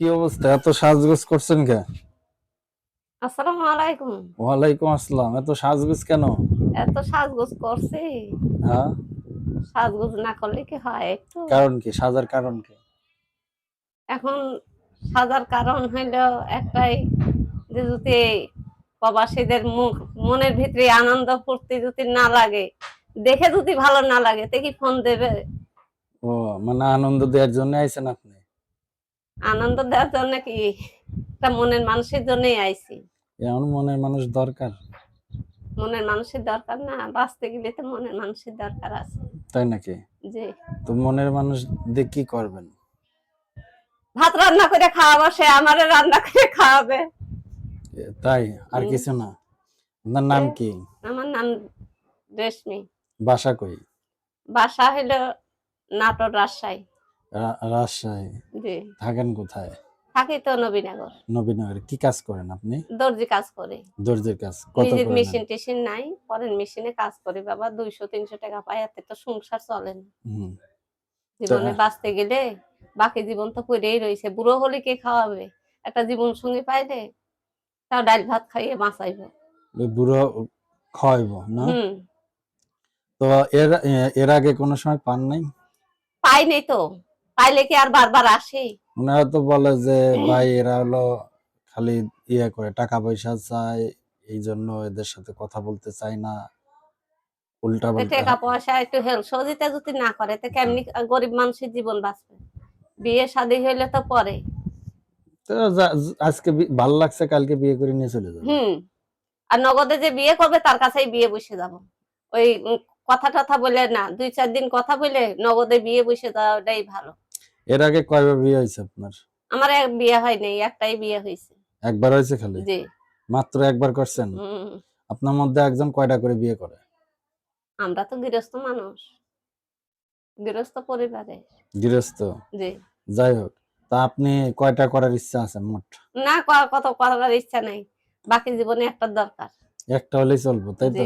কি অবস্থা? এত সাজগোজ করছেন কে? আসসালামু আলাইকুম। ওয়ালাইকুম আসসালাম। এত সাজগোজ কেন? এত সাজগোজ করছি। হ্যাঁ? সাজগোজ না করলে কি হয় একটু? কারণ কি? সাজার কারণ কি? এখন সাজার কারণ হইল একটাই যে যদি প্রবাসীদের মুখ মনের ভিতরে আনন্দ ফুর্তি যদি না লাগে দেখে যদি ভালো না লাগে তে কি ফোন দেবে? ও মানে আনন্দ দেওয়ার জন্য আইছেন আপনি? আনন্দ দেওয়ার জন্য কি একটা মনের মানুষের জন্যই আইছি? এমন মনের মানুষ দরকার। মনের মানুষের দরকার না বাঁচতে গেলে তো মনের মানুষের দরকার আছে। তাই নাকি? যে তো মনের মানুষ দিয়ে কি করবেন? ভাত রান্না করে খাওয়াবো সে আমারে রান্না করে খাওয়াবে। তাই? আর কিছু না? আপনার নাম কি? আমার নাম রেশমি। বাসা কই? বাসা হইল নাটোর রাজশাহী। রাজশাহী। জি। থাকেন কোথায়? থাকি তো নবীনগর। নবীনগরে। কি কাজ করেন আপনি? দর্জি কাজ করি। দর্জির কাজ। কত নিজের মেশিন টেশিন নাই পরের মেশিনে কাজ করি বাবা দুইশো তিনশো টাকা পাই এতে তো সংসার চলে না। হুম, জীবনে বাঁচতে গেলে বাকি জীবন তো পড়েই রয়েছে বুড়ো হলে কে খাওয়াবে? একটা জীবন সঙ্গী পাইলে তাও ডাল ভাত খাইয়ে বাঁচাইবো। বুড়ো খাওয়াইব না? তো এর এর আগে কোনো সময় পান নাই? পাই নেই তো। পাইলে কি আর বারবার আসে? ওনারা তো বলে যে ভাই এরা হলো খালি ইয়ে করে টাকা পয়সা চায় এই জন্য এদের সাথে কথা বলতে চায় না। উল্টা পাল্টা। টাকা পয়সা একটু হেল্প সহযোগিতা যদি না করে তো কেমনি গরিব মানুষের জীবন বাঁচবে? বিয়ে শাদী হইলে তো পরে। তো আজকে ভালো লাগছে কালকে বিয়ে করে নিয়ে চলে যাবে। হুম। আর নগদে যে বিয়ে করবে তার কাছেই বিয়ে বসে যাব। ওই কথা টথা বলে না দুই চার দিন কথা বলে নগদে বিয়ে বসে যাওয়াটাই ভালো। এর আগে কয়বার বিয়ে হয়েছে আপনার? আমার এক বিয়ে হয় নাই একটাই বিয়ে হয়েছে। একবার হয়েছে খালি? জি। মাত্র একবার করছেন? আপনার মধ্যে একজন কয়টা করে বিয়ে করে? আমরা তো গৃহস্থ মানুষ। গৃহস্থ পরিবারে। গৃহস্থ? জি। যাই হোক তা আপনি কয়টা করার ইচ্ছা আছে মোট? না কত করার ইচ্ছা নাই। বাকি জীবনে একটা দরকার। একটা হলেই চলবো তাই তো?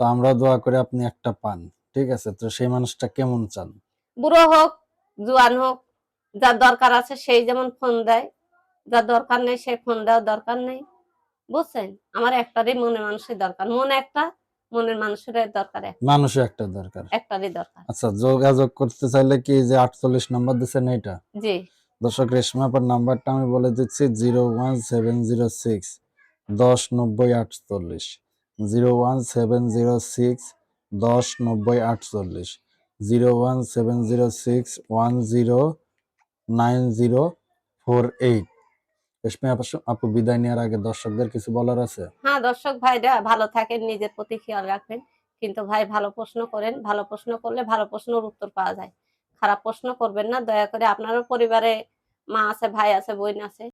তো আমরা দোয়া করে আপনি একটা পান ঠিক আছে? তো সেই মানুষটা কেমন চান? বুড়ো হোক জোয়ান হোক যার দরকার আছে সেই যেমন ফোন দেয় যার দরকার নেই সেই ফোন দেওয়ার দরকার নেই। বুঝছেন? আমার একটারই মনে মানুষের দরকার। মন একটা মনের মানুষের দরকার মানুষের একটা দরকার। একটারই দরকার। আচ্ছা যোগাযোগ করতে চাইলে কি যে 48 নাম্বার দিছেন এটা জি। দর্শক নাম্বারটা আমি বলে দিচ্ছি 01706 109048 01706 109048 01706 10 nine zero four eight. Reshmi আপু বিদায় নেওয়ার আগে দর্শকদের কিছু বলার আছে? হ্যাঁ দর্শক ভাইরা ভালো থাকেন, নিজের প্রতি খেয়াল রাখবেন। কিন্তু ভাই, ভালো প্রশ্ন করেন। ভালো প্রশ্ন করলে ভালো প্রশ্নের উত্তর পাওয়া যায়। খারাপ প্রশ্ন করবেন না। দয়া করে আপনারও পরিবারে মা আছে, ভাই আছে, বোন আছে।